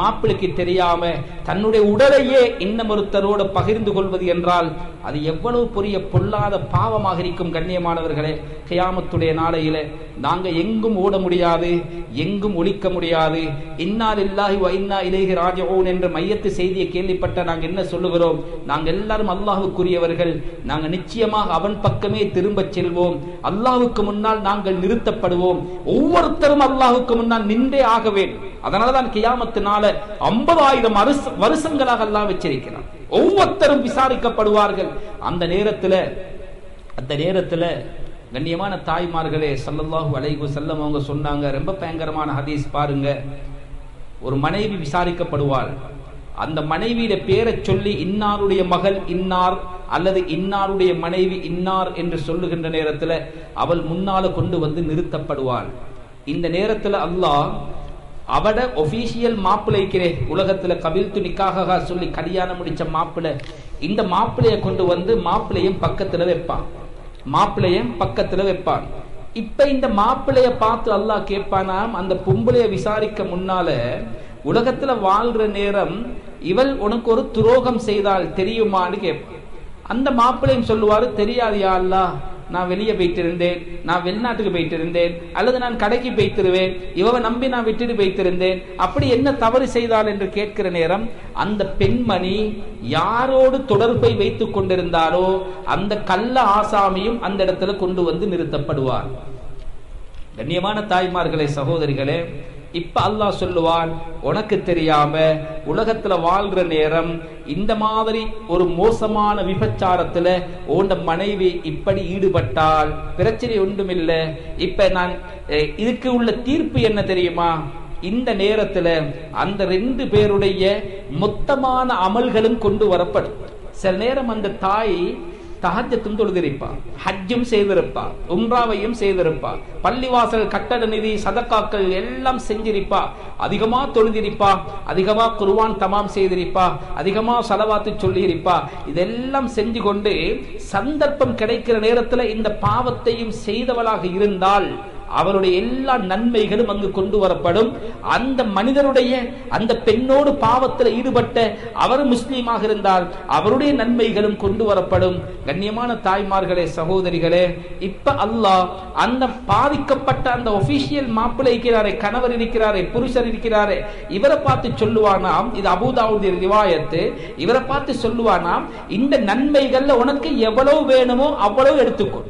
மாப்பிளைக்கு தெரியாம தன்னுடைய உடலையே இன்னும் ஒருத்தரோடு பகிர்ந்து கொள்வது என்றால் அது எவ்வளவு பெரிய பொல்லாத பாவமாக இருக்கும் கண்ணியமானவர்களே. கியாமத்துடைய நாளையில நாங்க எங்கும் ஓட முடியாது எங்கும் ஒழிக்க முடியாது. இன்னால் இல்லாஹி வைன்னா இன்னா இலேஹி என்ற மையத்து செய்தியை கேள்விப்பட்ட நாங்க என்ன சொல்லுகிறோம்? நாங்க எல்லாரும் அல்லாஹுக்குரியவர்கள். நாங்க நிச்சயமாக அவன் பக்கமே திரும்பச் செல்வோம். அல்லாஹுக்கு முன்னால் நாங்கள் நிறுத்தப்படுவோம். ஒவ்வொருத்தரும் அல்லாஹுக்கு முன்னால் நின்றே ஆக வேண்டும். அதனாலதான் கியாமத்தினால ஐம்பதாயிரம் வருஷங்களாக எல்லாம் வச்சிருக்கிறான். ஒவ்வொருத்தரும் விசாரிக்கப்படுவார்கள். அந்த நேரத்துல அந்த நேரத்துல கண்ணியமான தாய்மார்களே சல்லல்லாஹு வளைகு செல்லம் அவங்க சொன்னாங்க ரொம்ப பயங்கரமான ஹதீஸ் பாருங்க. ஒரு மனைவி விசாரிக்கப்படுவாள். அந்த மனைவியிட பேரை சொல்லி இன்னாருடைய மகள் இன்னார் அல்லது இன்னாருடைய மனைவி இன்னார் என்று சொல்லுகின்ற நேரத்துல அவள் முன்னால கொண்டு வந்து நிறுத்தப்படுவாள். இந்த நேரத்துல அல்லாஹ் அவட ஒபிஷியல் மாப்பிள்ளைக்கிறே உலகத்துல கபில் துணிக்காக சொல்லி கல்யாணம் முடிச்ச மாப்பிள்ளை. இந்த மாப்பிள்ளைய கொண்டு வந்து மாப்பிள்ளையும் பக்கத்துல வைப்பான். மாப்பிள்ளையும் பக்கத்துல வைப்பான். இப்ப இந்த மாப்பிள்ளைய பார்த்து அல்லாஹ் கேட்பானாம் அந்த பொம்பளைய விசாரிக்க முன்னால உலகத்துல வாழ்ற நேரம் இவள் உனக்கு ஒரு துரோகம் செய்தால் தெரியுமான்னு கேட்பான். அந்த மாப்பிள்ளையும் சொல்லுவாரு தெரியாது யா அல்லாஹ். நான் வெளியே போயிட்டு இருந்தேன் நான் வெளிநாட்டுக்கு போயிட்டு இருந்தேன் அல்லது நான் கடைக்கு போய்த்திருவேன் இவவை நம்பி நான் விட்டுட்டு போய்த்திருந்தேன் அப்படி என்ன தவறு செய்தால் என்று கேட்கிற நேரம் அந்த பெண்மணி யாரோடு தொடர்பை வைத்துக் கொண்டிருந்தாரோ அந்த கள்ள ஆசாமியும் அந்த இடத்துல கொண்டு வந்து நிறுத்தப்படுவார். கண்ணியமான தாய்மார்களே சகோதரிகளே இப்ப அல்லாஹ் சொல்லுவான் உனக்கு தெரியாம உலகத்துல வாழ்ற நேரம் இந்த மாதிரி ஒரு மோசமான விபச்சாரத்துல உண்ட மனைவி இப்படி ஈடுபட்டால் பிரச்சனை ஒன்றுமில்ல. இப்ப நான் இதுக்கு உள்ள தீர்ப்பு என்ன தெரியுமா? இந்த நேரத்துல அந்த ரெண்டு பேருடைய மொத்தமான அமல்களும் கொண்டு வரப்படும். சில நேரம் அந்த தாய் தஹஜத்தும் தொழுதிருப்பா. ஹஜ்ஜும் செய்திருப்பா. உம்ராவையும் செய்திருப்பா. பள்ளிவாசல் கட்டட நிதி சதக்காக்கள் எல்லாம் செஞ்சிருப்பா. அதிகமா தொழுதிருப்பா. அதிகமா குருவான் தமாம் செய்திருப்பா. அதிகமா செலவாத்து சொல்லியிருப்பா. இதெல்லாம் செஞ்சு கொண்டு சந்தர்ப்பம் கிடைக்கிற நேரத்துல இந்த பாவத்தையும் செய்தவளாக இருந்தால் அவருடைய எல்லா நன்மைகளும் அங்கு கொண்டு வரப்படும். அந்த மனிதருடைய அந்த பெண்ணோடு பாவத்தில் ஈடுபட்ட அவர் முஸ்லீமாக இருந்தால் அவருடைய நன்மைகளும் கொண்டு வரப்படும். கண்ணியமான தாய்மார்களே சகோதரிகளே இப்ப அல்லாஹ் அந்த பாதிக்கப்பட்ட அந்த ஒபிஷியல் மாப்பிள்ளை இருக்கிறாரே கணவர் இருக்கிறாரே புருஷர் இருக்கிறாரே இவரை பார்த்து சொல்லுவானாம் இது அபுதாவுடைய ரிவாயத்து இவரை பார்த்து சொல்லுவானாம் இந்த நன்மைகள்ல உனக்கு எவ்வளவு வேணுமோ அவ்வளவு எடுத்துக்கொள்.